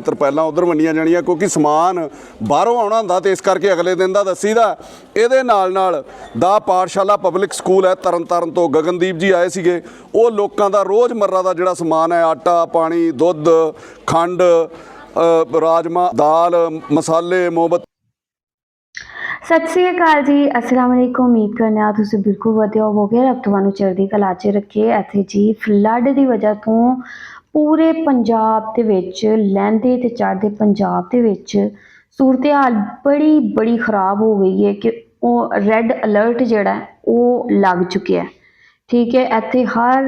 ਤਰਪਾਲਾਂ ਉਧਰ ਵੰਡੀਆਂ ਜਾਣੀਆਂ, ਕਿਉਂਕਿ ਸਮਾਨ ਬਾਹਰੋਂ ਆਉਣਾ ਹੁੰਦਾ ਤੇ ਇਸ ਕਰਕੇ ਅਗਲੇ ਦਿਨ ਦਾ ਦੱਸੀਦਾ। ਇਹਦੇ ਨਾਲ ਨਾਲ ਦਾ ਪਾਠਸ਼ਾਲਾ ਪਬਲਿਕ ਸਕੂਲ ਹੈ, ਤਰਨਤਾਰਨ ਤੋਂ ਗਗਨਦੀਪ ਜੀ ਆਏ ਸੀਗੇ। ਉਹ ਲੋਕਾਂ ਦਾ ਰੋਜ਼ਮਰਰਾ ਦਾ ਜਿਹੜਾ ਸਮਾਨ ਹੈ, ਆਟਾ, ਪਾਣੀ, ਦੁੱਧ, ਖੰਡ ਰਾਜਮਾ, ਦਾਲ, ਮਸਾਲੇ, ਮੋਮਬੱਤੀ। ਸਤਿ ਸ੍ਰੀ ਅਕਾਲ ਜੀ। ਅਸਲਾਮ ਅਲੈਕੁਮ। ਉਮੀਦ ਕਰਨੇ ਆ ਤੁਸੀਂ ਬਿਲਕੁਲ ਵਧੀਆ ਹੋਵੋਗੇ। ਰੱਬ ਤੁਹਾਨੂੰ ਚੜ੍ਹਦੀ ਕਲਾ 'ਚ ਰੱਖੇ। ਇੱਥੇ ਜੀ ਫਲੱਡ ਦੀ ਵਜ੍ਹਾ ਤੋਂ ਪੂਰੇ ਪੰਜਾਬ ਦੇ ਵਿੱਚ ਲਹਿੰਦੇ ਤੇ ਚੜ੍ਹਦੇ ਪੰਜਾਬ ਦੇ ਵਿੱਚ ਸੂਰਤ-ਹਾਲ ਬੜੀ ਬੜੀ ਖਰਾਬ ਹੋ ਗਈ ਹੈ ਕਿ ਉਹ ਰੈੱਡ ਅਲਰਟ ਜਿਹੜਾ ਉਹ ਲੱਗ ਚੁੱਕਿਆ ਠੀਕ ਹੈ, ਇੱਥੇ ਹਰ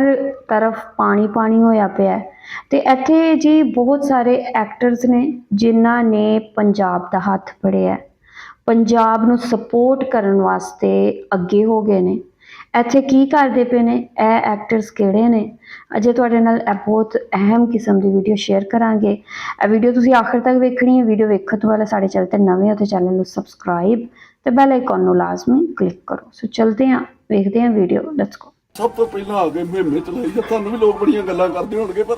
ਤਰਫ ਪਾਣੀ ਪਾਣੀ ਹੋਇਆ ਪਿਆ ਹੈ ਤੇ ਇੱਥੇ ਜੀ ਬਹੁਤ ਸਾਰੇ ਐਕਟਰਸ ਨੇ ਜਿਨ੍ਹਾਂ ਨੇ ਪੰਜਾਬ ਦਾ ਹੱਥ ਫੜਿਆ ਪੰਜਾਬ ਨੂੰ ਸਪੋਰਟ ਕਰਨ ਵਾਸਤੇ ਅੱਗੇ ਹੋ ਗਏ ਨੇ। ਇੱਥੇ ਕੀ ਕਰਦੇ ਪਏ ਨੇ? ਇਹ ਐਕਟਰਸ ਕਿਹੜੇ ਨੇ? ਅਜੇ ਤੁਹਾਡੇ ਨਾਲ ਇਹ ਬਹੁਤ ਅਹਿਮ ਕਿਸਮ ਦੀ ਵੀਡੀਓ ਸ਼ੇਅਰ ਕਰਾਂਗੇ। ਇਹ ਵੀਡੀਓ ਤੁਸੀਂ ਆਖਰ ਤੱਕ ਵੇਖਣੀ ਹੈ। ਵੀਡੀਓ ਵੇਖਣ ਤੋਂ ਪਹਿਲਾਂ ਸਾਡੇ ਚੈਨਲ ਤੇ ਨਵੇਂ ਹੋ ਤੇ ਚੈਨਲ ਨੂੰ ਸਬਸਕ੍ਰਾਈਬ ਤੇ ਬੈਲ ਆਈਕਨ ਨੂੰ ਲਾਜ਼ਮੀ ਕਲਿੱਕ ਕਰੋ। ਸੋ ਚਲਦੇ ਹਾਂ, ਵੇਖਦੇ ਹਾਂ ਵੀਡੀਓ ਲੈਟਸ ਗੋ ਸਭ ਤੋਂ ਪਹਿਲਾਂ ਆ ਗਏ ਮੁਹਿੰਮੇ ਚਲਾਈ ਤੁਹਾਨੂੰ ਵੀ ਲੋਕ ਬੜੀਆਂ ਗੱਲਾਂ ਕਰਦੇ ਹੋਣਗੇ, ਪਰ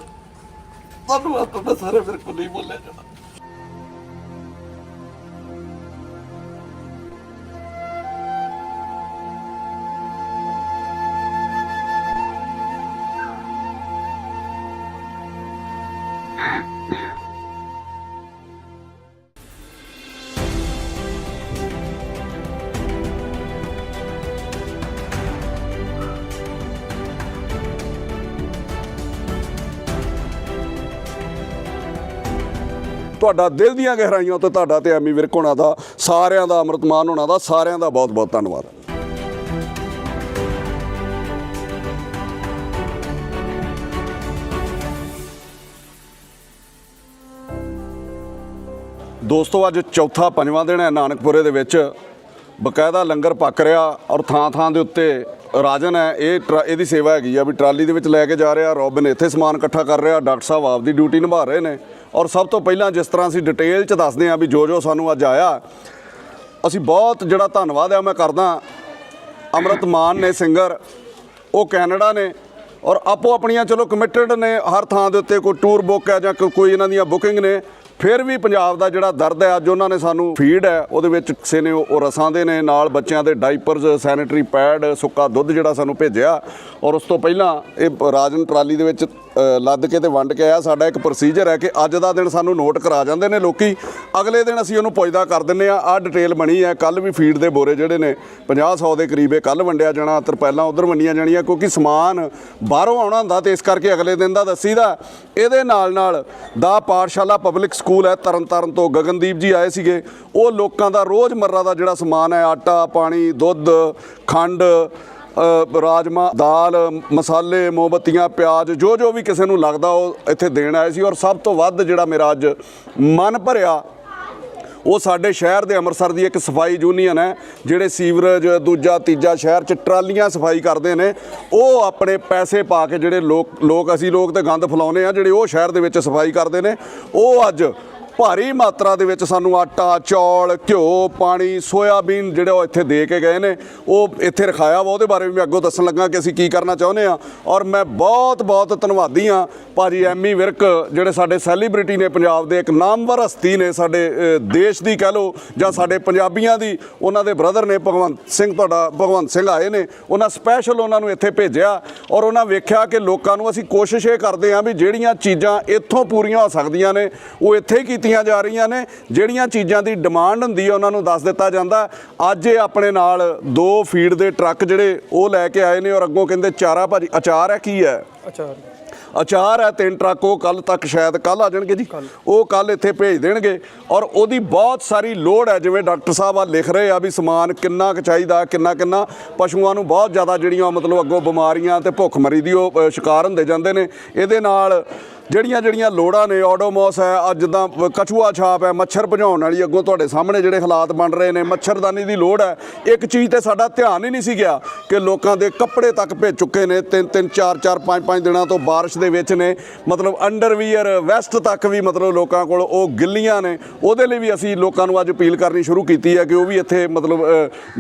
ਤੁਹਾਨੂੰ ਆਪ ਤਾਂ ਸਾਰੇ ਮੇਰੇ ਕੋਲ ਨਹੀਂ ਬੋਲਿਆ ਜਾਂਦਾ ਤੁਹਾਡਾ ਦਿਲ ਦੀਆਂ ਗਹਿਰਾਈਆਂ ਤੋਂ ਤੁਹਾਡਾ ਤੇ ਐਮੀ ਵਿਰਕ ਹੋਣਾ ਦਾ, ਸਾਰਿਆਂ ਦਾ ਅੰਮ੍ਰਿਤਮਾਨ ਹੋਣਾ ਦਾ, ਸਾਰਿਆਂ ਦਾ ਬਹੁਤ ਬਹੁਤ ਧੰਨਵਾਦ। ਦੋਸਤੋ, ਅੱਜ ਚੌਥਾ ਪੰਜਵਾਂ ਦਿਨ ਹੈ ਨਾਨਕਪੁਰੇ ਦੇ ਵਿੱਚ। ਬਕਾਇਦਾ ਲੰਗਰ ਪੱਕ ਰਿਹਾ ਔਰ ਥਾਂ ਥਾਂ ਦੇ ਉੱਤੇ ਰਾਜਨ ਹੈ। ਇਹ ਟਰਾ- ਇਹਦੀ ਸੇਵਾ ਹੈਗੀ ਆ ਵੀ ਟਰਾਲੀ ਦੇ ਵਿੱਚ ਲੈ ਕੇ ਜਾ ਰਿਹਾ। ਰੋਬਿਨ ਇੱਥੇ ਸਮਾਨ ਇਕੱਠਾ ਕਰ ਰਿਹਾ। ਡਾਕਟਰ ਸਾਹਿਬ ਆਪਦੀ ਡਿਊਟੀ ਨਿਭਾ ਰਹੇ ਨੇ। ਔਰ ਸਭ ਤੋਂ ਪਹਿਲਾਂ ਜਿਸ ਤਰ੍ਹਾਂ ਅਸੀਂ ਡਿਟੇਲ ਚ ਦੱਸਦੇ ਹਾਂ ਵੀ ਜੋ ਜੋ ਸਾਨੂੰ ਅੱਜ ਆਇਆ, ਅਸੀਂ ਬਹੁਤ ਜਿਹੜਾ ਧੰਨਵਾਦ ਆ ਮੈਂ ਕਰਦਾ ਅੰਮ੍ਰਿਤ ਮਾਨ ਨੇ, ਸਿੰਗਰ, ਉਹ ਕੈਨੇਡਾ ਨੇ, ਔਰ ਆਪੋ ਆਪਣੀਆਂ ਚਲੋ ਕਮਿਟਡ ਨੇ, ਹਰ ਥਾਂ ਦੇ ਉੱਤੇ ਕੋਈ ਟੂਰ ਬੁੱਕ ਹੈ ਜਾਂ ਕੋਈ ਇਹਨਾਂ ਦੀਆਂ ਬੁਕਿੰਗ ਨੇ ਫਿਰ ਵੀ ਪੰਜਾਬ ਦਾ ਜਿਹੜਾ ਦਰਦ ਹੈ, ਅੱਜ ਉਹਨਾਂ ਨੇ ਸਾਨੂੰ ਫੀਡ ਹੈ, ਉਹਦੇ ਵਿੱਚ ਕਿਸੇ ਨੇ ਉਹ ਰਸਾਂ ਦੇ ਨੇ, ਨਾਲ ਬੱਚਿਆਂ ਦੇ ਡਾਈਪਰਸ ਸੈਨੀਟਰੀ ਪੈਡ ਸੁੱਕਾ ਦੁੱਧ ਜਿਹੜਾ ਸਾਨੂੰ ਭੇਜਿਆ। ਔਰ ਉਸ ਤੋਂ ਪਹਿਲਾਂ ਇਹ ਰਾਜਨ ਟਰਾਲੀ ਦੇ ਵਿੱਚ ਲੱਦ ਕੇ ਤੇ ਵੰਡ ਕੇ ਆਇਆ। ਸਾਡਾ ਇੱਕ ਪ੍ਰੋਸੀਜਰ ਹੈ ਕਿ ਅੱਜ ਦਾ ਦਿਨ ਸਾਨੂੰ ਨੋਟ ਕਰਾ ਜਾਂਦੇ ਨੇ ਲੋਕੀ। ਅਗਲੇ ਦਿਨ ਅਸੀਂ ਉਹਨੂੰ ਪੁੱਛਦਾ ਕਰ ਦਿੰਨੇ ਆ ਆ ਡਿਟੇਲ ਬਣੀ ਹੈ। ਕੱਲ ਵੀ ਫੀਡ ਦੇ ਬੋਰੇ ਜਿਹੜੇ ਨੇ 50 100 ਦੇ ਕਰੀਬ ਇਹ ਕੱਲ ਵੰਡਿਆ ਜਾਣਾ। ਤਰਪਾਲਾਂ ਉਧਰ ਵੰਡੀਆਂ ਜਾਣੀਆਂ, ਕਿਉਂਕਿ ਸਮਾਨ ਬਾਹਰੋਂ ਆਉਣਾ ਹੁੰਦਾ ਤੇ ਇਸ ਕਰਕੇ ਅਗਲੇ ਦਿਨ ਦਾ ਦੱਸੀਦਾ। ਇਹਦੇ ਨਾਲ ਨਾਲ ਦਾ ਪਾਠਸ਼ਾਲਾ ਪਬਲਿਕ ਸਕੂਲ ਹੈ ਤਰਨਤਾਰਨ ਤੋਂ ਗਗਨਦੀਪ ਜੀ ਆਏ ਸੀਗੇ। ਉਹ ਲੋਕਾਂ ਦਾ ਰੋਜ਼ਮਰਰਾ ਦਾ ਜਿਹੜਾ ਸਮਾਨ ਹੈ ਆਟਾ ਪਾਣੀ ਦੁੱਧ ਖੰਡ ਅ, ਰਾਜਮਾ ਦਾਲ ਮਸਾਲੇ ਮੋਮਬੱਤੀਆਂ ਪਿਆਜ਼ ਜੋ ਜੋ ਵੀ ਕਿਸੇ ਨੂੰ ਲੱਗਦਾ ਉਹ ਇੱਥੇ ਦੇਣ ਆਏ ਸੀ। ਔਰ ਸਭ ਤੋਂ ਵੱਧ ਜਿਹੜਾ ਮੇਰਾ ਅੱਜ ਮਨ ਭਰਿਆ ਉਹ ਸਾਡੇ ਸ਼ਹਿਰ ਦੇ ਅੰਮ੍ਰਿਤਸਰ ਦੀ ਇੱਕ ਸਫ਼ਾਈ ਯੂਨੀਅਨ ਹੈ, ਜਿਹੜੇ ਸੀਵਰੇਜ, ਦੂਜਾ, ਤੀਜਾ ਸ਼ਹਿਰ ਚ ਟਰਾਲੀਆਂ ਸਫ਼ਾਈ ਕਰਦੇ ਨੇ। ਉਹ ਆਪਣੇ ਪੈਸੇ ਪਾ ਕੇ ਜਿਹੜੇ ਲੋਕ ਲੋਕ ਅਸੀਂ ਲੋਕ ਤੇ ਗੰਦ ਫਲਾਉਨੇ ਆ ਜਿਹੜੇ ਉਹ ਸ਼ਹਿਰ ਦੇ ਵਿੱਚ ਸਫ਼ਾਈ ਕਰਦੇ ਨੇ। ਉਹ ਅੱਜ ਭਾਰੀ ਮਾਤਰਾ ਦੇ ਵਿੱਚ ਸਾਨੂੰ ਆਟਾ, ਚੌਲ, ਘਿਓ, ਪਾਣੀ, ਸੋਇਆਬੀਨ ਜਿਹੜੇ ਉਹ ਇੱਥੇ ਦੇ ਕੇ ਗਏ ਨੇ। ਉਹ ਇੱਥੇ ਰਖਾਇਆ ਵਾ, ਉਹਦੇ ਬਾਰੇ ਵੀ ਮੈਂ ਅੱਗੋਂ ਦੱਸਣ ਲੱਗਾ ਕਿ ਅਸੀਂ ਕੀ ਕਰਨਾ ਚਾਹੁੰਦੇ ਆ ਔਰ ਮੈਂ ਬਹੁਤ ਬਹੁਤ ਧੰਨਵਾਦੀ ਆ ਭਾਜੀ ਐਮੀ ਵਿਰਕ, ਜਿਹੜੇ ਸਾਡੇ ਸੈਲੀਬ੍ਰਿਟੀ ਨੇ ਪੰਜਾਬ ਦੇ, ਇੱਕ ਨਾਮਵਰ ਹਸਤੀ ਨੇ ਸਾਡੇ ਦੇਸ਼ ਦੀ ਕਹਿ ਲਓ, ਜਾਂ ਸਾਡੇ ਪੰਜਾਬੀਆਂ ਦੀ। ਉਹਨਾਂ ਦੇ ਬ੍ਰਦਰ ਨੇ ਭਗਵੰਤ ਸਿੰਘ, ਤੁਹਾਡਾ ਭਗਵੰਤ ਸਿੰਘ ਆਏ ਨੇ। ਉਹਨਾਂ ਸਪੈਸ਼ਲ ਉਹਨਾਂ ਨੂੰ ਇੱਥੇ ਭੇਜਿਆ ਔਰ ਉਹਨਾਂ ਵੇਖਿਆ ਕਿ ਲੋਕਾਂ ਨੂੰ ਅਸੀਂ ਕੋਸ਼ਿਸ਼ ਇਹ ਕਰਦੇ ਹਾਂ ਵੀ ਜਿਹੜੀਆਂ ਚੀਜ਼ਾਂ ਇੱਥੋਂ ਪੂਰੀਆਂ ਹੋ ਸਕਦੀਆਂ ਨੇ, ਉਹ ਇੱਥੇ ਹੀ ਕੀਤੀਆਂ ਜਾ ਰਹੀਆਂ ਨੇ ਜਿਹੜੀਆਂ ਚੀਜ਼ਾਂ ਦੀ ਡਿਮਾਂਡ ਹੁੰਦੀ ਹੈ ਉਹਨਾਂ ਨੂੰ ਦੱਸ ਦਿੱਤਾ ਜਾਂਦਾ। ਅੱਜ ਇਹ ਆਪਣੇ ਨਾਲ ਦੋ ਫੀਡ ਦੇ ਟਰੱਕ ਜਿਹੜੇ ਉਹ ਲੈ ਕੇ ਆਏ ਨੇ ਔਰ ਅੱਗੋਂ ਕਹਿੰਦੇ ਚਾਰਾ ਭਾਜੀ ਅਚਾਰ ਹੈ ਕੀ ਹੈ? ਅਚਾਰ। ਅਚਾਰ ਹੈ ਤਿੰਨ ਟਰੱਕ ਉਹ ਕੱਲ ਤੱਕ ਸ਼ਾਇਦ ਕੱਲ ਆ ਜਾਣਗੇ ਜੀ। ਉਹ ਕੱਲ ਇੱਥੇ ਭੇਜ ਦੇਣਗੇ ਔਰ ਉਹਦੀ ਬਹੁਤ ਸਾਰੀ ਲੋੜ ਹੈ ਜਿਵੇਂ ਡਾਕਟਰ ਸਾਹਿਬ ਆ ਲਿਖ ਰਹੇ ਆ ਵੀ ਸਮਾਨ ਕਿੰਨਾ ਕੁ ਚਾਹੀਦਾ ਕਿੰਨਾ ਕਿੰਨਾ। ਪਸ਼ੂਆਂ ਨੂੰ ਬਹੁਤ ਜ਼ਿਆਦਾ ਜਿਹੜੀਆਂ ਮਤਲਬ ਅੱਗੋਂ ਬਿਮਾਰੀਆਂ ਤੇ ਭੁੱਖਮਰੀ ਦੀ ਉਹ ਸ਼ਿਕਾਰ ਹੁੰਦੇ ਜਾਂਦੇ ਨੇ। ਇਹਦੇ ਨਾਲ ਜਿਹੜੀਆਂ ਜਿਹੜੀਆਂ ਲੋੜਾਂ ਨੇ ਆਡੋਮੋਸ ਹੈ, ਅੱਜ ਜਿੱਦਾਂ ਕਛੂਆ ਛਾਪ ਹੈ, ਮੱਛਰ ਭਜਾਉਣ ਵਾਲੀ ਅੱਗੋਂ ਤੁਹਾਡੇ ਸਾਹਮਣੇ ਜਿਹੜੇ ਹਾਲਾਤ ਬਣ ਰਹੇ ਨੇ, ਮੱਛਰਦਾਨੀ ਦੀ ਲੋੜ ਹੈ। ਇੱਕ ਚੀਜ਼ ਤੇ ਸਾਡਾ ਧਿਆਨ ਹੀ ਨਹੀਂ ਸੀ ਗਿਆ ਕਿ ਲੋਕਾਂ ਦੇ ਕੱਪੜੇ ਤੱਕ ਭੇਜ ਚੁੱਕੇ ਨੇ। ਤਿੰਨ ਤਿੰਨ, ਚਾਰ ਚਾਰ, ਪੰਜ ਪੰਜ ਦਿਨਾਂ ਤੋਂ ਬਾਰਿਸ਼ ਦੇ ਵਿੱਚ ਨੇ। ਮਤਲਬ ਅੰਡਰਵੀਅਰ ਵੈਸਟ ਤੱਕ ਵੀ ਮਤਲਬ ਲੋਕਾਂ ਕੋਲ ਉਹ ਗਿੱਲੀਆਂ ਨੇ। ਉਹਦੇ ਲਈ ਵੀ ਅਸੀਂ ਲੋਕਾਂ ਨੂੰ ਅੱਜ ਅਪੀਲ ਕਰਨੀ ਸ਼ੁਰੂ ਕੀਤੀ ਹੈ ਕਿ ਉਹ ਵੀ ਇੱਥੇ ਮਤਲਬ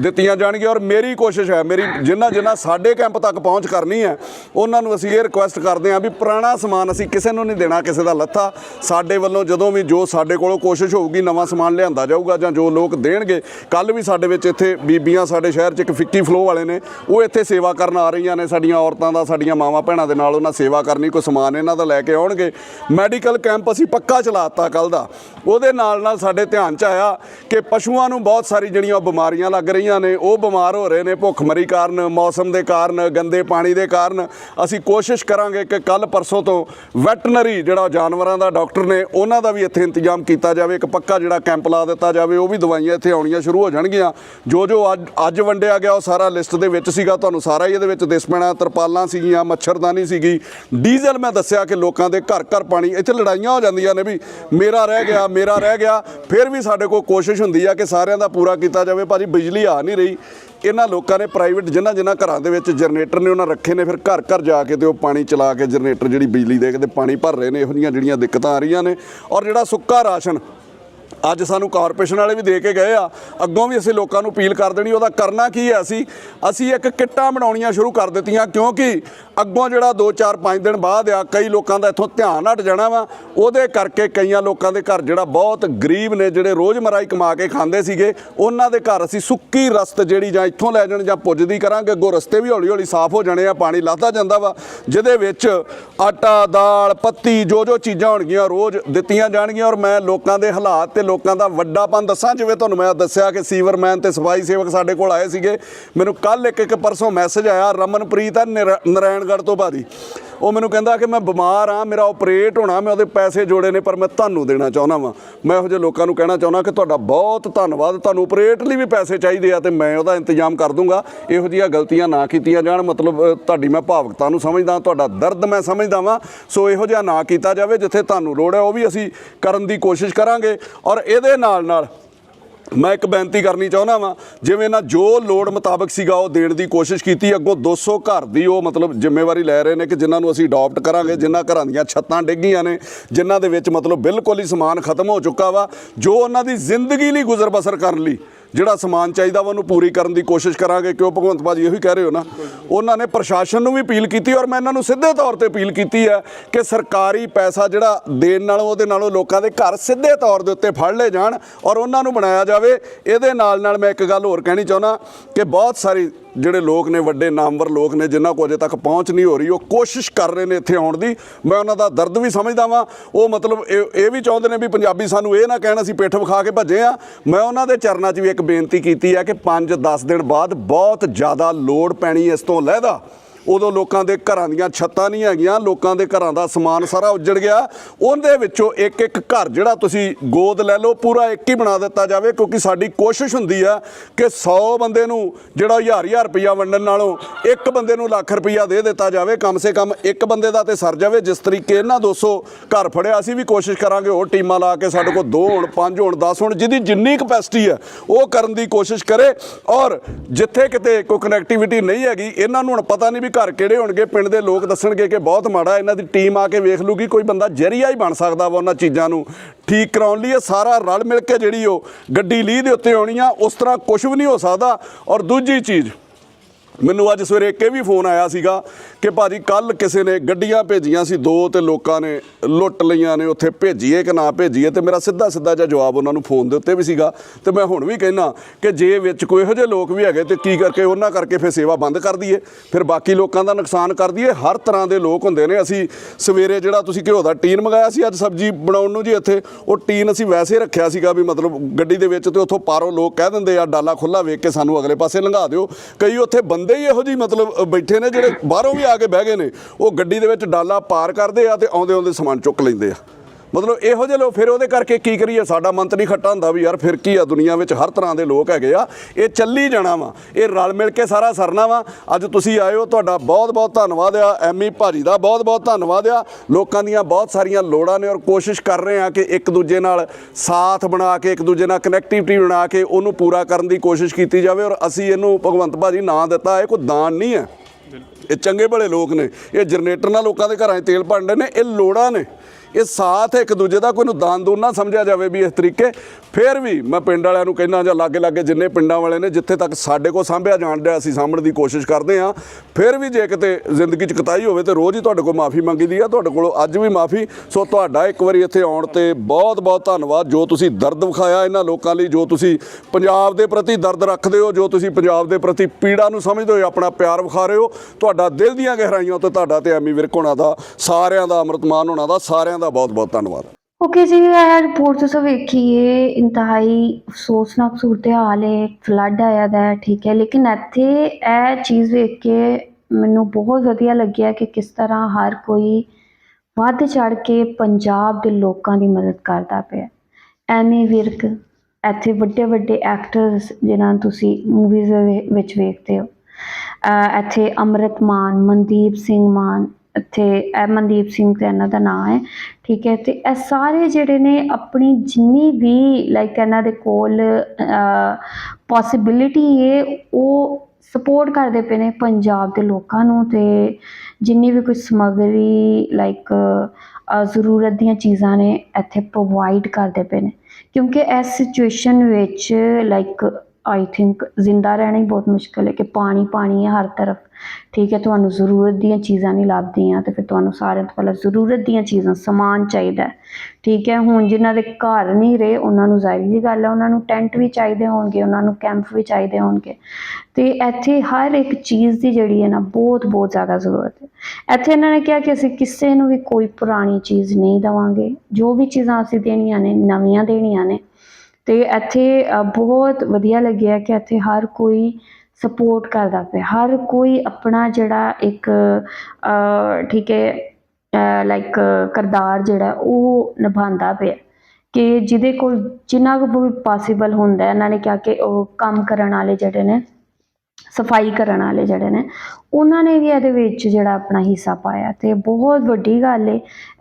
ਦਿੱਤੀਆਂ ਜਾਣਗੀਆਂ। ਔਰ ਮੇਰੀ ਕੋਸ਼ਿਸ਼ ਹੈ, ਮੇਰੀ ਜਿੰਨਾ ਜਿੰਨਾ ਸਾਡੇ ਕੈਂਪ ਤੱਕ ਪਹੁੰਚ ਕਰਨੀ ਹੈ, ਉਹਨਾਂ ਨੂੰ ਅਸੀਂ ਇਹ ਰਿਕੁਐਸਟ ਕਰਦੇ ਹਾਂ ਵੀ ਪੁਰਾਣਾ ਸਮਾਨ ਅਸੀਂ ਕਿਸੇ ਨੂੰ ਨਹੀਂ ਦੇਣਾ ਕਿਸੇ ਦਾ ਲੱਥਾ। ਸਾਡੇ ਵੱਲੋਂ ਜਦੋਂ ਵੀ ਜੋ ਸਾਡੇ ਕੋਲੋਂ ਕੋਸ਼ਿਸ਼ ਹੋਊਗੀ, ਨਵਾਂ ਸਮਾਨ ਲਿਆਂਦਾ ਜਾਊਗਾ ਜਾਂ ਜੋ ਲੋਕ ਦੇਣਗੇ ਕੱਲ ਵੀ ਸਾਡੇ ਵਿੱਚ ਇੱਥੇ ਬੀਬੀਆਂ ਸਾਡੇ ਸ਼ਹਿਰ 'ਚ ਇੱਕ ਫਿੱਕੀ ਫਲੋ ਵਾਲੇ ਨੇ, ਉਹ ਇੱਥੇ ਸੇਵਾ ਕਰਨ ਆ ਰਹੀਆਂ ਨੇ, ਸਾਡੀਆਂ ਔਰਤਾਂ ਦਾ, ਸਾਡੀਆਂ ਮਾਵਾਂ ਭੈਣਾਂ ਦੇ ਨਾਲ ਉਹਨਾਂ ਸੇਵਾ ਕਰਨੀ, ਕੋਈ ਸਮਾਨ ਇਹਨਾਂ ਦਾ ਲੈ ਕੇ ਆਉਣਗੇ। ਮੈਡੀਕਲ ਕੈਂਪ ਅਸੀਂ ਪੱਕਾ ਚਲਾਤਾ ਕੱਲ ਦਾ। ਉਹਦੇ ਨਾਲ ਨਾਲ ਸਾਡੇ ਧਿਆਨ 'ਚ ਆਇਆ ਕਿ ਪਸ਼ੂਆਂ ਨੂੰ ਬਹੁਤ ਸਾਰੀ ਜਿਹੜੀਆਂ ਬਿਮਾਰੀਆਂ ਲੱਗ ਰਹੀਆਂ ਨੇ, ਉਹ ਬਿਮਾਰ ਹੋ ਰਹੇ ਨੇ, ਭੁੱਖਮਰੀ ਕਾਰਨ, ਮੌਸਮ ਦੇ ਕਾਰਨ, ਗੰਦੇ ਪਾਣੀ ਦੇ ਕਾਰਨ। ਅਸੀਂ ਕੋਸ਼ਿਸ਼ ਕਰਾਂਗੇ ਕਿ ਕੱਲ ਪਰਸੋਂ ਤੋਂ ਵੈਟ ਵੈਟਰਨਰੀ ਜਿਹੜਾ ਜਾਨਵਰਾਂ ਦਾ ਡਾਕਟਰ ਨੇ, ਉਹਨਾਂ ਦਾ ਵੀ ਇੱਥੇ ਇੰਤਜ਼ਾਮ ਕੀਤਾ ਜਾਵੇ, ਇੱਕ ਪੱਕਾ ਜਿਹੜਾ ਕੈਂਪ ਲਾ ਦਿੱਤਾ ਜਾਵੇ, ਉਹ ਵੀ ਦਵਾਈਆਂ ਇੱਥੇ ਆਉਣੀਆਂ ਸ਼ੁਰੂ ਹੋ ਜਾਣਗੀਆਂ। ਜੋ ਜੋ ਅੱਜ ਅੱਜ ਵੰਡਿਆ ਗਿਆ, ਉਹ ਸਾਰਾ ਲਿਸਟ ਦੇ ਵਿੱਚ ਸੀਗਾ, ਤੁਹਾਨੂੰ ਸਾਰਾ ਹੀ ਇਹਦੇ ਵਿੱਚ ਦਿਸ ਪੈਣਾ। ਤਰਪਾਲਾਂ ਸੀਗੀਆਂ, ਮੱਛਰਦਾਨੀ ਸੀਗੀ। ਡੀਜ਼ਲ ਮੈਂ ਦੱਸਿਆ ਕਿ ਲੋਕਾਂ ਦੇ ਘਰ ਘਰ ਪਾਣੀ, ਇੱਥੇ ਲੜਾਈਆਂ ਹੋ ਜਾਂਦੀਆਂ ਨੇ ਵੀ ਮੇਰਾ ਰਹਿ ਗਿਆ, ਮੇਰਾ ਰਹਿ ਗਿਆ, ਫਿਰ ਵੀ ਸਾਡੇ ਕੋਲ ਕੋਸ਼ਿਸ਼ ਹੁੰਦੀ ਆ ਕਿ ਸਾਰਿਆਂ ਦਾ ਪੂਰਾ ਕੀਤਾ ਜਾਵੇ। ਭਾਜੀ ਬਿਜਲੀ ਆ ਨਹੀਂ ਰਹੀ। ਇਹਨਾਂ ਲੋਕਾਂ ਨੇ ਪ੍ਰਾਈਵੇਟ ਜਿਨ੍ਹਾਂ ਜਿਨ੍ਹਾਂ ਘਰਾਂ ਦੇ ਵਿੱਚ ਜਨਰੇਟਰ ਨੇ ਉਹਨਾਂ ਰੱਖੇ ਨੇ, ਫਿਰ ਘਰ ਘਰ ਜਾ ਕੇ ਤੇ ਉਹ ਪਾਣੀ ਚਲਾ ਕੇ ਜਨਰੇਟਰ ਜਿਹੜੀ ਬਿਜਲੀ ਦੇ ਕੇ ਤੇ ਪਾਣੀ ਭਰ ਰਹੇ ਨੇ, ਇਹੋ ਜਿਹੀਆਂ ਜਿਹੜੀਆਂ ਦਿੱਕਤਾਂ ਆ ਰਹੀਆਂ ਨੇ। ਔਰ ਜਿਹੜਾ ਸੁੱਕਾ ਰਾਸ਼ਨ ਅੱਜ ਸਾਨੂੰ ਕਾਰਪੋਰੇਸ਼ਨ ਵਾਲੇ ਵੀ ਦੇ ਕੇ ਗਏ ਆ। ਅੱਗੋਂ ਵੀ ਅਸੀਂ ਲੋਕਾਂ ਨੂੰ ਅਪੀਲ ਕਰ ਦੇਣੀ, ਉਹਦਾ ਕਰਨਾ ਕੀ ਹੈ ਅਸੀਂ? ਅਸੀਂ ਇੱਕ ਕਿੱਟਾਂ ਬਣਾਉਣੀਆਂ ਸ਼ੁਰੂ ਕਰ ਦਿੱਤੀਆਂ, ਕਿਉਂਕਿ ਅੱਗੋਂ ਜਿਹੜਾ 2-4 5 ਦਿਨ ਬਾਅਦ ਆ, ਕਈ ਲੋਕਾਂ ਦਾ ਇੱਥੋਂ ਧਿਆਨ ਹਟ ਜਾਣਾ ਵਾ। ਉਹਦੇ ਕਰਕੇ ਕਈਆਂ ਲੋਕਾਂ ਦੇ ਘਰ ਜਿਹੜਾ ਬਹੁਤ ਗਰੀਬ ਨੇ, ਜਿਹੜੇ ਰੋਜ਼ਮਰਾ ਹੀ ਕਮਾ ਕੇ ਖਾਂਦੇ ਸੀਗੇ, ਉਹਨਾਂ ਦੇ ਘਰ ਅਸੀਂ ਸੁੱਕੀ ਰਸਤ ਜਿਹੜੀ ਜਾਂ ਇੱਥੋਂ ਲੈ ਜਾਣ ਜਾਂ ਪੁੱਜਦੀ ਕਰਾਂਗੇ। ਅੱਗੋਂ ਰਸਤੇ ਵੀ ਹੌਲੀ ਹੌਲੀ ਸਾਫ਼ ਹੋ ਜਾਣੇ ਆ, ਪਾਣੀ ਲੱਥਦਾ ਜਾਂਦਾ ਵਾ, ਜਿਹਦੇ ਵਿੱਚ ਆਟਾ, ਦਾਲ, ਪੱਤੀ ਜੋ ਜੋ ਚੀਜ਼ਾਂ ਹੋਣਗੀਆਂ ਰੋਜ਼ ਦਿੱਤੀਆਂ ਜਾਣਗੀਆਂ ਔਰ ਮੈਂ ਲੋਕਾਂ ਦੇ ਹਾਲਾਤ ਤੇ ਲੋਕਾਂ ਦਾ ਵੱਡਾਪਨ ਦੱਸਾਂ, ਜਿਵੇਂ ਤੁਹਾਨੂੰ ਮੈਂ ਦੱਸਿਆ ਕਿ ਸੀਵਰਮੈਨ ਤੇ ਸਫ਼ਾਈ ਸੇਵਕ ਸਾਡੇ ਕੋਲ ਆਏ ਸੀਗੇ। ਮੈਨੂੰ ਕੱਲ ਇੱਕ ਇੱਕ ਪਰਸੋਂ ਮੈਸੇਜ ਆਇਆ, ਰਮਨਪ੍ਰੀਤ ਹੈ ਨਰ- ਨਾਰਾਇਣਗੜ੍ਹ ਤੋਂ ਭਾਜੀ ਉਹ ਮੈਨੂੰ ਕਹਿੰਦਾ ਕਿ ਮੈਂ ਬਿਮਾਰ ਆ ਮੇਰਾ ਆਪਰੇਟ ਹੋਣਾ, ਮੈਂ ਉਹਦੇ ਪੈਸੇ ਜੋੜੇ ਨੇ, ਪਰ ਮੈਂ ਤੁਹਾਨੂੰ ਦੇਣਾ ਚਾਹੁੰਦਾ ਵਾਂ। ਮੈਂ ਇਹੋ ਜਿਹੇ ਲੋਕਾਂ ਨੂੰ ਕਹਿਣਾ ਚਾਹੁੰਦਾ ਕਿ ਤੁਹਾਡਾ ਬਹੁਤ ਧੰਨਵਾਦ, ਤੁਹਾਨੂੰ ਆਪਰੇਟ ਲਈ ਵੀ ਪੈਸੇ ਚਾਹੀਦੇ ਆ ਤੇ ਮੈਂ ਉਹਦਾ ਇੰਤਜ਼ਾਮ ਕਰ ਦੂੰਗਾ। ਇਹੋ ਜਿਹੀਆਂ ਗਲਤੀਆਂ ਨਾ ਕੀਤੀਆਂ ਜਾਣ, ਮਤਲਬ ਤੁਹਾਡੀ ਮੈਂ ਭਾਵਕਤਾ ਨੂੰ ਸਮਝਦਾ, ਤੁਹਾਡਾ ਦਰਦ ਮੈਂ ਸਮਝਦਾ ਵਾਂ। ਸੋ ਇਹੋ ਜਿਹਾ ਨਾ ਕੀਤਾ ਜਾਵੇ, ਜਿੱਥੇ ਤੁਹਾਨੂੰ ਲੋੜ ਹੈ, ਉਹ ਵੀ ਅਸੀਂ ਕਰਨ ਦੀ ਕੋਸ਼ਿਸ਼ ਕਰਾਂਗੇ। ਔਰ ਇਹਦੇ ਨਾਲ ਨਾਲ ਮੈਂ ਇੱਕ ਬੇਨਤੀ ਕਰਨੀ ਚਾਹੁੰਦਾ ਵਾਂ, ਜਿਵੇਂ ਨਾ ਜੋ ਲੋੜ ਮੁਤਾਬਕ ਸੀਗਾ ਉਹ ਦੇਣ ਦੀ ਕੋਸ਼ਿਸ਼ ਕੀਤੀ, ਅੱਗੋਂ 200 ਘਰ ਦੀ ਉਹ ਮਤਲਬ ਜ਼ਿੰਮੇਵਾਰੀ ਲੈ ਰਹੇ ਨੇ ਕਿ ਜਿਨ੍ਹਾਂ ਨੂੰ ਅਸੀਂ ਅਡਾਪਟ ਕਰਾਂਗੇ, ਜਿਨ੍ਹਾਂ ਘਰਾਂ ਦੀਆਂ ਛੱਤਾਂ ਡਿੱਗੀਆਂ ਨੇ, ਜਿਨ੍ਹਾਂ ਦੇ ਵਿੱਚ ਮਤਲਬ ਬਿਲਕੁਲ ਹੀ ਸਮਾਨ ਖਤਮ ਹੋ ਚੁੱਕਾ ਵਾ, ਜੋ ਉਹਨਾਂ ਦੀ ਜ਼ਿੰਦਗੀ ਲਈ ਗੁਜ਼ਰ ਬਸਰ ਕਰਨ ਲਈ ਜਿਹੜਾ ਸਮਾਨ ਚਾਹੀਦਾ ਵਾ ਉਹਨੂੰ ਪੂਰੀ ਕਰਨ ਦੀ ਕੋਸ਼ਿਸ਼ ਕਰਾਂਗੇ, ਕਿਉਂ ਭਗਵੰਤ ਭਾਜੀ ਇਹੋ ਹੀ ਕਹਿ ਰਹੇ ਹੋ ਨਾ? ਉਹਨਾਂ ਨੇ ਪ੍ਰਸ਼ਾਸਨ ਨੂੰ ਵੀ ਅਪੀਲ ਕੀਤੀ ਔਰ ਮੈਂ ਇਹਨਾਂ ਨੂੰ ਸਿੱਧੇ ਤੌਰ ਤੇ ਅਪੀਲ ਕੀਤੀ ਹੈ ਕਿ ਸਰਕਾਰੀ ਪੈਸਾ ਜਿਹੜਾ ਦੇਣ ਨਾਲੋਂ ਉਹਦੇ ਨਾਲੋਂ ਲੋਕਾਂ ਦੇ ਘਰ ਸਿੱਧੇ ਤੌਰ ਦੇ ਉੱਤੇ ਫੜ ਲਏ ਜਾਣ ਔਰ ਉਹਨਾਂ ਨੂੰ ਬਣਾਇਆ ਜਾਵੇ। ਇਹਦੇ ਨਾਲ ਨਾਲ ਮੈਂ ਇੱਕ ਗੱਲ ਹੋਰ ਕਹਿਣੀ ਚਾਹੁੰਦਾ ਕਿ ਬਹੁਤ ਸਾਰੀ ਜਿਹੜੇ ਲੋਕ ਨੇ, ਵੱਡੇ ਨਾਮਵਰ ਲੋਕ ਨੇ, ਜਿਨ੍ਹਾਂ ਕੋ ਅਜੇ ਤੱਕ ਪਹੁੰਚ ਨਹੀਂ ਹੋ ਰਹੀ, ਉਹ ਕੋਸ਼ਿਸ਼ ਕਰ ਰਹੇ ਨੇ ਇੱਥੇ ਆਉਣ ਦੀ। ਮੈਂ ਉਹਨਾਂ ਦਾ ਦਰਦ ਵੀ ਸਮਝਦਾ ਵਾਂ। ਉਹ ਮਤਲਬ ਇਹ ਇਹ ਵੀ ਚਾਹੁੰਦੇ ਨੇ ਵੀ ਪੰਜਾਬੀ ਸਾਨੂੰ ਇਹ ਨਾ ਕਹਿਣ, ਅਸੀਂ ਪਿੱਠ ਵਿਖਾ ਕੇ ਭੱਜੇ ਆ। ਮੈਂ ਉਹਨਾਂ ਦੇ ਚਰਨਾਂ 'ਚ ਵੀ ਇੱਕ ਬੇਨਤੀ ਕੀਤੀ ਹੈ ਕਿ 5-10 ਦਿਨ ਬਾਅਦ ਬਹੁਤ ਜ਼ਿਆਦਾ ਲੋੜ ਪੈਣੀ ਇਸ ਤੋਂ ਲਹਿਦਾ ਉਦੋਂ ਲੋਕਾਂ ਦੇ ਘਰਾਂ ਦੀਆਂ ਛੱਤਾਂ ਨਹੀਂ ਹੈਗੀਆਂ, ਲੋਕਾਂ ਦੇ ਘਰਾਂ ਦਾ ਸਮਾਨ ਸਾਰਾ ਉੱਜੜ ਗਿਆ। ਉਹਦੇ ਵਿੱਚੋਂ ਇੱਕ ਇੱਕ ਘਰ ਜਿਹੜਾ ਤੁਸੀਂ ਗੋਦ ਲੈ ਲਓ, ਪੂਰਾ ਇੱਕ ਹੀ ਬਣਾ ਦਿੱਤਾ ਜਾਵੇ, ਕਿਉਂਕਿ ਸਾਡੀ ਕੋਸ਼ਿਸ਼ ਹੁੰਦੀ ਆ ਕਿ 100 ਬੰਦੇ ਨੂੰ ਜਿਹੜਾ ਹਜ਼ਾਰ ਹਜ਼ਾਰ ਰੁਪਈਆ ਵੰਡਣ ਨਾਲੋਂ ਇੱਕ ਬੰਦੇ ਨੂੰ ਲੱਖ ਰੁਪਈਆ ਦੇ ਦਿੱਤਾ ਜਾਵੇ, ਕਮ ਸੇ ਕਮ ਇੱਕ ਬੰਦੇ ਦਾ ਤੇ ਸਰ ਜਾਵੇ। ਜਿਸ ਤਰੀਕੇ ਇਹਨਾਂ 200 ਘਰ ਫੜਿਆ, ਅਸੀਂ ਵੀ ਕੋਸ਼ਿਸ਼ ਕਰਾਂਗੇ ਹੋਰ ਟੀਮਾਂ ਲਾ ਕੇ ਸਾਡੇ ਕੋਲ 2 ਹੋਣ 5 ਹੋਣ 10 ਹੋਣ, ਜਿਹਦੀ ਜਿੰਨੀ ਕਪੈਸਿਟੀ ਹੈ ਉਹ ਕਰਨ ਦੀ ਕੋਸ਼ਿਸ਼ ਕਰੇ। ਔਰ ਜਿੱਥੇ ਕਿਤੇ ਕੋਈ ਕਨੈਕਟੀਵਿਟੀ ਨਹੀਂ ਹੈਗੀ, ਇਹਨਾਂ ਨੂੰ ਹੁਣ ਪਤਾ ਨਹੀਂ ਵੀ ਘਰ ਕਿਹੜੇ ਹੋਣਗੇ, ਪਿੰਡ ਦੇ ਲੋਕ ਦੱਸਣਗੇ ਕਿ ਬਹੁਤ ਮਾੜਾ ਇਹਨਾਂ ਦੀ ਟੀਮ ਆ ਕੇ ਵੇਖ ਲੂਗੀ, ਕੋਈ ਬੰਦਾ ਜਰੀਆ ਹੀ ਬਣ ਸਕਦਾ ਵਾ ਉਹਨਾਂ ਚੀਜ਼ਾਂ ਨੂੰ। ਠੀਕ ਕਰਾਉਣ ਲਈ ਇਹ ਸਾਰਾ ਰਲ ਮਿਲ ਕੇ ਜਿਹੜੀ ਉਹ ਗੱਡੀ ਲੀਹ ਦੇ ਉੱਤੇ ਆਉਣੀ ਆ, ਉਸ ਤਰ੍ਹਾਂ ਕੁਝ ਵੀ ਨਹੀਂ ਹੋ ਸਕਦਾ। ਔਰ ਦੂਜੀ ਚੀਜ਼ ਮੈਨੂੰ ਅੱਜ ਸਵੇਰੇ ਇੱਕ ਇਹ ਵੀ ਫੋਨ ਆਇਆ ਸੀਗਾ ਕਿ ਭਾਜੀ ਕੱਲ ਕਿਸੇ ਨੇ ਗੱਡੀਆਂ ਭੇਜੀਆਂ ਸੀ, ਦੋ ਤੇ ਲੋਕਾਂ ਨੇ ਲੁੱਟ ਲਈਆਂ ਨੇ, ਉੱਥੇ ਭੇਜੀਏ ਕਿ ਨਾ ਭੇਜੀਏ ਤੇ ਮੇਰਾ ਸਿੱਧਾ ਸਿੱਧਾ ਜਿਹਾ ਜਵਾਬ ਉਹਨਾਂ ਨੂੰ ਫੋਨ ਦੇ ਉੱਤੇ ਵੀ ਸੀਗਾ ਤੇ ਮੈਂ ਹੁਣ ਵੀ ਕਹਿਣਾ ਕਿ ਜੇ ਵਿੱਚ ਕੋਈ ਇਹੋ ਜਿਹੇ ਲੋਕ ਵੀ ਹੈਗੇ ਤੇ ਕੀ ਕਰਕੇ ਉਹਨਾਂ ਕਰਕੇ ਫਿਰ ਸੇਵਾ ਬੰਦ ਕਰ ਦਈਏ, ਫਿਰ ਬਾਕੀ ਲੋਕਾਂ ਦਾ ਨੁਕਸਾਨ ਕਰ ਦਈਏ, ਹਰ ਤਰ੍ਹਾਂ ਦੇ ਲੋਕ ਹੁੰਦੇ ਨੇ, ਅਸੀਂ ਸਵੇਰੇ ਜਿਹੜਾ ਤੁਸੀਂ ਘਿਓ ਦਾ ਟੀਨ ਮੰਗਾਇਆ ਸੀ, ਅੱਜ ਸਬਜ਼ੀ ਬਣਾਉਣ ਨੂੰ ਜੀ ਇੱਥੇ, ਉਹ ਟੀਨ ਅਸੀਂ ਵੈਸੇ ਰੱਖਿਆ ਸੀਗਾ ਵੀ ਮਤਲਬ ਗੱਡੀ ਦੇ ਵਿੱਚ ਤੇ ਉੱਥੋਂ ਪਾਰੋਂ ਲੋਕ ਕਹਿ ਦਿੰਦੇ ਆ, ਡਾਲਾ ਖੁੱਲਾ ਵੇਖ ਕੇ ਸਾਨੂੰ ਅਗਲੇ ਪਾਸੇ ਲੰਘਾ ਦਿਓ, ਕਈ ਉੱਥੇ ਬੰਦੇ ਹੀ ਇਹੋ ਜਿਹੀ ਮਤਲਬ ਬੈਠੇ ਨੇ ਜਿਹੜੇ ਬਾਹਰੋਂ ਵੀ ਆ ਕੇ ਬਹਿ ਗਏ ਨੇ। ਉਹ ਗੱਡੀ ਦੇ ਵਿੱਚ ਡਾਲਾ ਪਾਰ ਕਰਦੇ ਆ ਤੇ ਆਉਂਦੇ ਆਉਂਦੇ ਸਮਾਨ ਚੁੱਕ ਲੈਂਦੇ ਆ। ਮਤਲਬ ਇਹੋ ਜਿਹੇ ਲੋਕ, ਫਿਰ ਉਹਦੇ ਕਰਕੇ ਕੀ ਕਰੀਏ? ਸਾਡਾ ਮੰਤਰੀ ਖੱਟਾ ਹੁੰਦਾ ਵੀ ਯਾਰ, ਫਿਰ ਕੀ ਆ ਦੁਨੀਆ ਵਿੱਚ? ਹਰ ਤਰ੍ਹਾਂ ਦੇ ਲੋਕ ਹੈਗੇ ਆ। ਇਹ ਚੱਲੀ ਜਾਣਾ ਵਾ। ਇਹ ਰਲ ਮਿਲ ਕੇ ਸਾਰਾ ਸਰਨਾ ਵਾ। ਅੱਜ ਤੁਸੀਂ ਆਏ ਹੋ ਤੁਹਾਡਾ ਬਹੁਤ ਬਹੁਤ ਧੰਨਵਾਦ ਆ। ਐਮੀ ਭਾਜੀ ਦਾ ਬਹੁਤ ਬਹੁਤ ਧੰਨਵਾਦ ਆ। ਲੋਕਾਂ ਦੀਆਂ ਬਹੁਤ ਸਾਰੀਆਂ ਲੋੜਾਂ ਨੇ ਔਰ ਕੋਸ਼ਿਸ਼ ਕਰ ਰਹੇ ਆ ਕਿ ਇੱਕ ਦੂਜੇ ਨਾਲ ਸਾਥ ਬਣਾ ਕੇ, ਇੱਕ ਦੂਜੇ ਨਾਲ ਕਨੈਕਟੀਵਿਟੀ ਬਣਾ ਕੇ ਉਹਨੂੰ ਪੂਰਾ ਕਰਨ ਦੀ ਕੋਸ਼ਿਸ਼ ਕੀਤੀ ਜਾਵੇ ਔਰ ਅਸੀਂ ਇਹਨੂੰ ਭਗਵੰਤ ਭਾਜੀ ਨਾਂ ਦਿੱਤਾ। ਇਹ ਕੋਈ ਦਾਨ ਨਹੀਂ ਹੈ। ਇਹ ਚੰਗੇ ਭਲੇ ਲੋਕ ਨੇ। ਇਹ ਜਨਰੇਟਰ ਨਾਲ ਲੋਕਾਂ ਦੇ ਘਰਾਂ 'ਚ ਤੇਲ ਭੰਡੇ ਨੇ। ਇਹ ਲੋੜਾਂ ਨੇ। ਇਹ ਸਾਥ ਇੱਕ ਦੂਜੇ ਦਾ, ਕੋਈ ਨੂੰ ਦਾਨ ਦੂਨ ਨਾ ਸਮਝਿਆ ਜਾਵੇ ਵੀ ਇਸ ਤਰੀਕੇ। ਫਿਰ ਵੀ ਮੈਂ ਪਿੰਡ ਵਾਲਿਆਂ ਨੂੰ ਕਹਿੰਦਾ ਜਾਂ ਲਾਗੇ ਲਾਗੇ ਜਿੰਨੇ ਪਿੰਡਾਂ ਵਾਲੇ ਨੇ, ਜਿੱਥੇ ਤੱਕ ਸਾਡੇ ਕੋਲ ਸਾਂਭਿਆ ਜਾਣ ਡਿਆ, ਅਸੀਂ ਸਾਂਭਣ ਦੀ ਕੋਸ਼ਿਸ਼ ਕਰਦੇ ਹਾਂ। ਫਿਰ ਵੀ ਜੇ ਕਿਤੇ ਜ਼ਿੰਦਗੀ 'ਚ ਕਤਾਈ ਹੋਵੇ ਤੇ ਰੋਜ਼ ਹੀ ਤੁਹਾਡੇ ਕੋਲ ਮਾਫੀ ਮੰਗੀਦੀ ਆ, ਤੁਹਾਡੇ ਕੋਲੋਂ ਅੱਜ ਵੀ ਮਾਫੀ। ਸੋ ਤੁਹਾਡਾ ਇੱਕ ਵਾਰੀ ਇੱਥੇ ਆਉਣ ਤੇ ਬਹੁਤ ਬਹੁਤ ਧੰਨਵਾਦ। ਜੋ ਤੁਸੀਂ ਦਰਦ ਵਿਖਾਇਆ ਇਹਨਾਂ ਲੋਕਾਂ ਲਈ, ਜੋ ਤੁਸੀਂ ਪੰਜਾਬ ਦੇ ਪ੍ਰਤੀ ਦਰਦ ਰੱਖਦੇ ਹੋ, ਜੋ ਤੁਸੀਂ ਪੰਜਾਬ ਦੇ ਪ੍ਰਤੀ ਪੀੜਾ ਨੂੰ ਸਮਝਦੇ ਹੋ ਆਪਣਾ ਪਿਆਰ ਵਿਖਾ ਰਹੇ ਹੋ, ਤੁਹਾਡਾ ਦਿਲ ਦੀਆਂ ਗਹਿਰਾਈਆਂ ਤੋਂ ਤੁਹਾਡਾ ਤੇ ਐਮੀ ਵਿਰਕ ਹੋਣਾ ਦਾ, ਸਾਰਿਆਂ ਦਾ ਅਮਰਤਮਾਨ ਹੋਣਾ ਦਾ, ਸਾਰਿਆਂ ਦਾ ਬਹੁਤ ਬਹੁਤ ਧੰਨਵਾਦ। ਓਕੇ ਜੀ ਇਹ ਰਿਪੋਰਟ ਤੁਸੀਂ ਵੇਖੀਏ ਇੰਤਹਾਈ ਅਫਸੋਸਨਾਕ ਸੂਰਤ ਹਾਲ ਹੈ ਫਲੱਡ ਆਇਆ ਦਾ ਠੀਕ ਹੈ, ਲੇਕਿਨ ਇੱਥੇ ਇਹ ਚੀਜ਼ ਵੇਖ ਕੇ ਮੈਨੂੰ ਬਹੁਤ ਵਧੀਆ ਲੱਗਿਆ ਕਿ ਕਿਸ ਤਰ੍ਹਾਂ ਹਰ ਕੋਈ ਵੱਧ ਚੜ ਕੇ ਪੰਜਾਬ ਦੇ ਲੋਕਾਂ ਦੀ ਮਦਦ ਕਰਦਾ ਪਿਆ। ਐਮੀ ਵਿਰਕ, ਇੱਥੇ ਵੱਡੇ ਵੱਡੇ ਐਕਟਰਸ ਜਿਨ੍ਹਾਂ ਨੂੰ ਤੁਸੀਂ ਮੂਵੀਜ਼ ਵਿੱਚ ਵੇਖਦੇ ਹੋ। ਅਹ ਇੱਥੇ ਅੰਮ੍ਰਿਤ ਮਾਨ, ਮਨਦੀਪ ਸਿੰਘ ਮਾਨ ਇੱਥੇ, ਇਹ ਮਨਦੀਪ ਸਿੰਘ ਤੇ ਇਹਨਾਂ ਦਾ ਨਾਮ ਹੈ, ਠੀਕ ਹੈ, ਤੇ ਇਹ ਸਾਰੇ ਜਿਹੜੇ ਨੇ ਆਪਣੀ ਜਿੰਨੀ ਵੀ ਲਾਈਕ ਇਹਨਾਂ ਦੇ ਕੋਲ ਪੋਸਿਬਿਲਿਟੀ ਹੈ ਉਹ ਸਪੋਰਟ ਕਰਦੇ ਪਏ ਨੇ ਪੰਜਾਬ ਦੇ ਲੋਕਾਂ ਨੂੰ ਤੇ ਜਿੰਨੀ ਵੀ ਕੋਈ ਸਮੱਗਰੀ ਲਾਈਕ ਜ਼ਰੂਰਤ ਦੀਆਂ ਚੀਜ਼ਾਂ ਨੇ, ਇੱਥੇ ਪ੍ਰੋਵਾਈਡ ਕਰਦੇ ਪਏ ਨੇ, ਕਿਉਂਕਿ ਇਸ ਸਿਚੁਏਸ਼ਨ ਵਿੱਚ ਲਾਈਕ ਆਈ ਥਿੰਕ ਜ਼ਿੰਦਾ ਰਹਿਣਾ ਹੀ ਬਹੁਤ ਮੁਸ਼ਕਲ ਹੈ ਕਿ ਪਾਣੀ ਪਾਣੀ ਹੈ ਹਰ ਤਰਫ। ਠੀਕ ਹੈ, ਤੁਹਾਨੂੰ ਜ਼ਰੂਰਤ ਦੀਆਂ ਚੀਜ਼ਾਂ ਨਹੀਂ ਲੱਭਦੀਆਂ ਤੇ ਫਿਰ ਤੁਹਾਨੂੰ ਸਾਰਿਆਂ ਤੋਂ ਪਹਿਲਾਂ ਜ਼ਰੂਰਤ ਦੀਆਂ ਚੀਜ਼ਾਂ, ਸਮਾਨ ਚਾਹੀਦਾ ਠੀਕ ਹੈ, ਹੁਣ ਜਿਨ੍ਹਾਂ ਦੇ ਘਰ ਨਹੀਂ ਰਹੇ, ਉਹਨਾਂ ਨੂੰ ਜ਼ਾਹਿਰ ਜੀ ਗੱਲ ਹੈ ਉਹਨਾਂ ਨੂੰ ਟੈਂਟ ਵੀ ਚਾਹੀਦੇ ਹੋਣਗੇ, ਉਹਨਾਂ ਨੂੰ ਕੈਂਪ ਵੀ ਚਾਹੀਦੇ ਹੋਣਗੇ। ਤੇ ਇੱਥੇ ਹਰ ਇੱਕ ਚੀਜ਼ ਦੀ ਜਿਹੜੀ ਹੈ ਨਾ, ਬਹੁਤ ਬਹੁਤ ਜ਼ਿਆਦਾ ਜ਼ਰੂਰਤ ਹੈ। ਇੱਥੇ ਇਹਨਾਂ ਨੇ ਕਿਹਾ ਕਿ ਅਸੀਂ ਕਿਸੇ ਨੂੰ ਵੀ ਕੋਈ ਪੁਰਾਣੀ ਚੀਜ਼ ਨਹੀਂ ਦੇਵਾਂਗੇ। ਜੋ ਵੀ ਚੀਜ਼ਾਂ ਅਸੀਂ ਦੇਣੀਆਂ ਨੇ, ਨਵੀਆਂ ਦੇਣੀਆਂ ਨੇ। ਤੇ ਇੱਥੇ ਬਹੁਤ ਵਧੀਆ ਲੱਗਿਆ ਕਿ ਇੱਥੇ ਹਰ ਕੋਈ ਸਪੋਰਟ ਕਰਦਾ ਪਿਆ। ਹਰ ਕੋਈ ਆਪਣਾ ਜਿਹੜਾ ਇੱਕ ਠੀਕ ਹੈ ਲਾਈਕ ਕਰਦਾਰ ਜਿਹੜਾ ਉਹ ਨਿਭਾਉਂਦਾ ਪਿਆ। ਕਿ ਜਿਹਦੇ ਕੋਲ ਜਿੰਨਾ ਕੁ ਵੀ ਪੋਸੀਬਲ ਹੁੰਦਾ, ਇਹਨਾਂ ਨੇ ਕਿਹਾ ਕਿ ਉਹ ਕੰਮ ਕਰਨ ਵਾਲੇ ਜਿਹੜੇ ਨੇ ਸਫ਼ਾਈ ਕਰਨ ਵਾਲੇ ਜਿਹੜੇ ਨੇ, ਉਹਨਾਂ ਨੇ ਵੀ ਇਹਦੇ ਵਿੱਚ ਜਿਹੜਾ ਆਪਣਾ ਹਿੱਸਾ ਪਾਇਆ ਤੇ ਬਹੁਤ ਵੱਡੀ ਗੱਲ ਏ।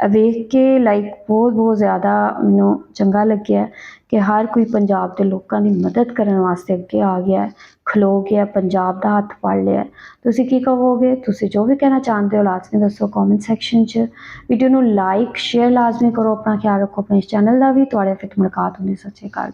ਵੇਖ ਕੇ ਲਾਈਕ ਬਹੁਤ ਬਹੁਤ ਜ਼ਿਆਦਾ ਮੈਨੂੰ ਚੰਗਾ ਲੱਗਿਆ ਕਿ ਹਰ ਕੋਈ ਪੰਜਾਬ ਦੇ ਲੋਕਾਂ ਦੀ ਮਦਦ ਕਰਨ ਵਾਸਤੇ ਅੱਗੇ ਆ ਗਿਆ ਖਲੋ ਗਿਆ, ਪੰਜਾਬ ਦਾ ਹੱਥ ਫੜ ਲਿਆ ਤੁਸੀਂ ਕੀ ਕਹੋਗੇ? ਤੁਸੀਂ ਜੋ ਵੀ ਕਹਿਣਾ ਚਾਹੁੰਦੇ ਹੋ ਲਾਜ਼ਮੀ ਦੱਸੋ ਕਮੈਂਟ ਸੈਕਸ਼ਨ 'ਚ। ਵੀਡੀਓ ਨੂੰ ਲਾਈਕ ਸ਼ੇਅਰ ਲਾਜ਼ਮੀ ਕਰੋ, ਆਪਣਾ ਖਿਆਲ ਰੱਖੋ। ਆਪਣੇ ਚੈਨਲ ਦਾ ਵੀ। ਤੁਹਾਡੇ ਫਿਰ ਮੁਲਾਕਾਤ ਹੁੰਦੀ ਸੱਚੇ ਕਾਲ 'ਚ